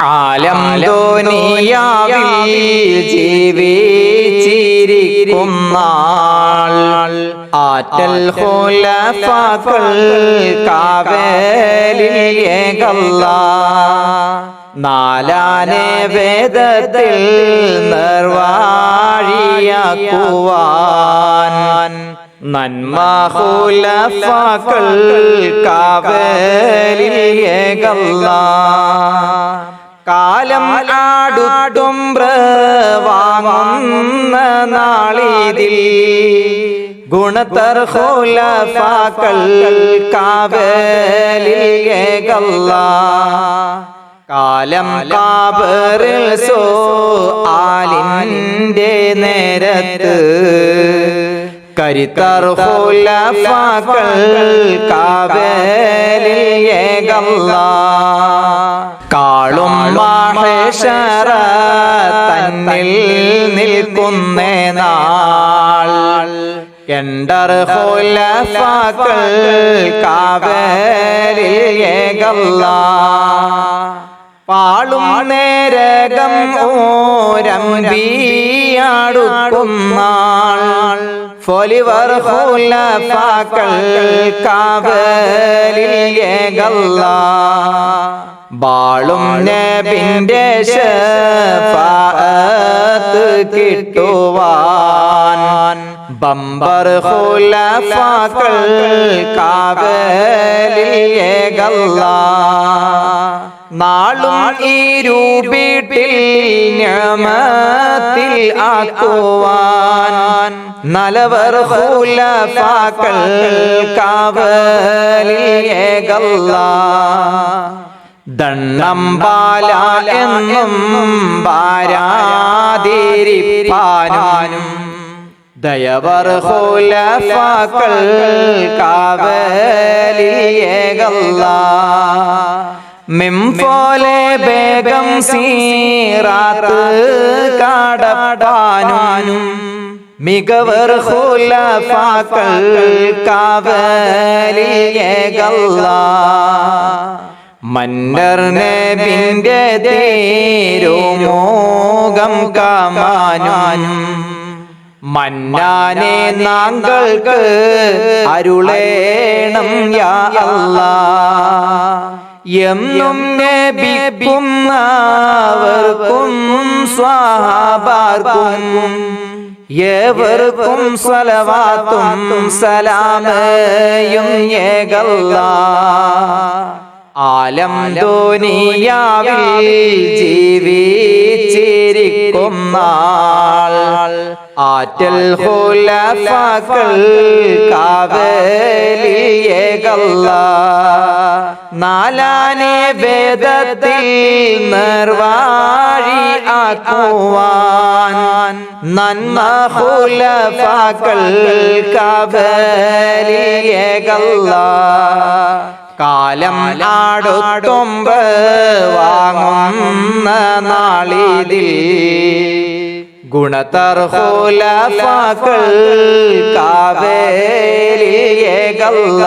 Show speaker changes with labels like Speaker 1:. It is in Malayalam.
Speaker 1: ആലം ദോനിയാവിൽ ജീവിച്ചിരിക്കും നാൾ ആറ്റൽ ഖുലഫാക്കൾ കാവേലിൽ ഏകല്ല. നാലാനെ വേദത്തിൽ നിർവാഴിയാക്കുവാൻ. നന്മ ഖുലഫാക്കൾ കാവേലിൽ കാലം ആടും വാങ്ങുന്ന നാളിതിൽ ഗുണത്തർ ഖുലഫാക്കൾ കാവേലിൽ ഏകല്ല. കാലം കാബറിൽ സോ ആലിന്റെ നേരത്ത് കരിത്തർ ഖുലഫാക്കൾ കാവേലിൽ ഏകല്ല. കാളും മഹേശ്വര തന്നിൽ നിൽക്കുന്ന നാൾ. എണ്ടർ ഖുലഫാക്കൾ കാവേലിൽ ഏകല്ല. പാളും നേരകം ഓരമ്പിയാടുക്കുന്നാൾ ഫൊലിവർ ഖുലഫാക്കൾ കാവലിൽ ബാളും നബിന്റെ ശഫാഅത്ത് കിട്ടുവാൻ. ബമ്പർ ഹുലഫാക്കൾ കാവലിയേകല്ല നാളും ഈ രൂപീട്ടിൽ ഞമത്തിൽ ആക്കുവാൻ. നലവർ ഹുലഫാക്കൾ കാവലിൽ ഏകല്ല ദണ്ണം ബാല എന്നും പാരാതിരിപ്പാനും. ദയവർ ഖുലഫാക്കൾ കാവലിയേകല്ല. മിംപോലെ ബേഗം സീറാത്ത് കാടപ്പാനും. മികവർ ഖുലഫാക്കൾ കാവലിൽ ഏകല്ല മന്നർ നബിന്റെ തേരുമോകം കാമാനും. മന്നാനെ നാങ്കൾക്ക് അരുളേണം യാ അല്ലാ. എന്നും നബിക്കും അവർക്കും സ്വാഹാബാർക്കും ഏവർക്കും സലവാത്തും സലാമയും ഏകല്ലാ. ആലം ദുനിയാവിൽ ജീവിച്ചിരിക്കും നാൾ ആറ്റൽ ഖുലഫാക്കൾ കാവലിൽ ഏകല്ല നാലാനെ വേദത്തിൽ നിർവാഴി ആക്കുവാൻ. നന്മ ഖുലഫാക്കൾ കാവലിൽ ഏകല്ല കാലം ആടുത്തൊമ്പ് വാങ്ങുന്ന നാളിതിൽ കാവേലിൽ ഏകല്ല.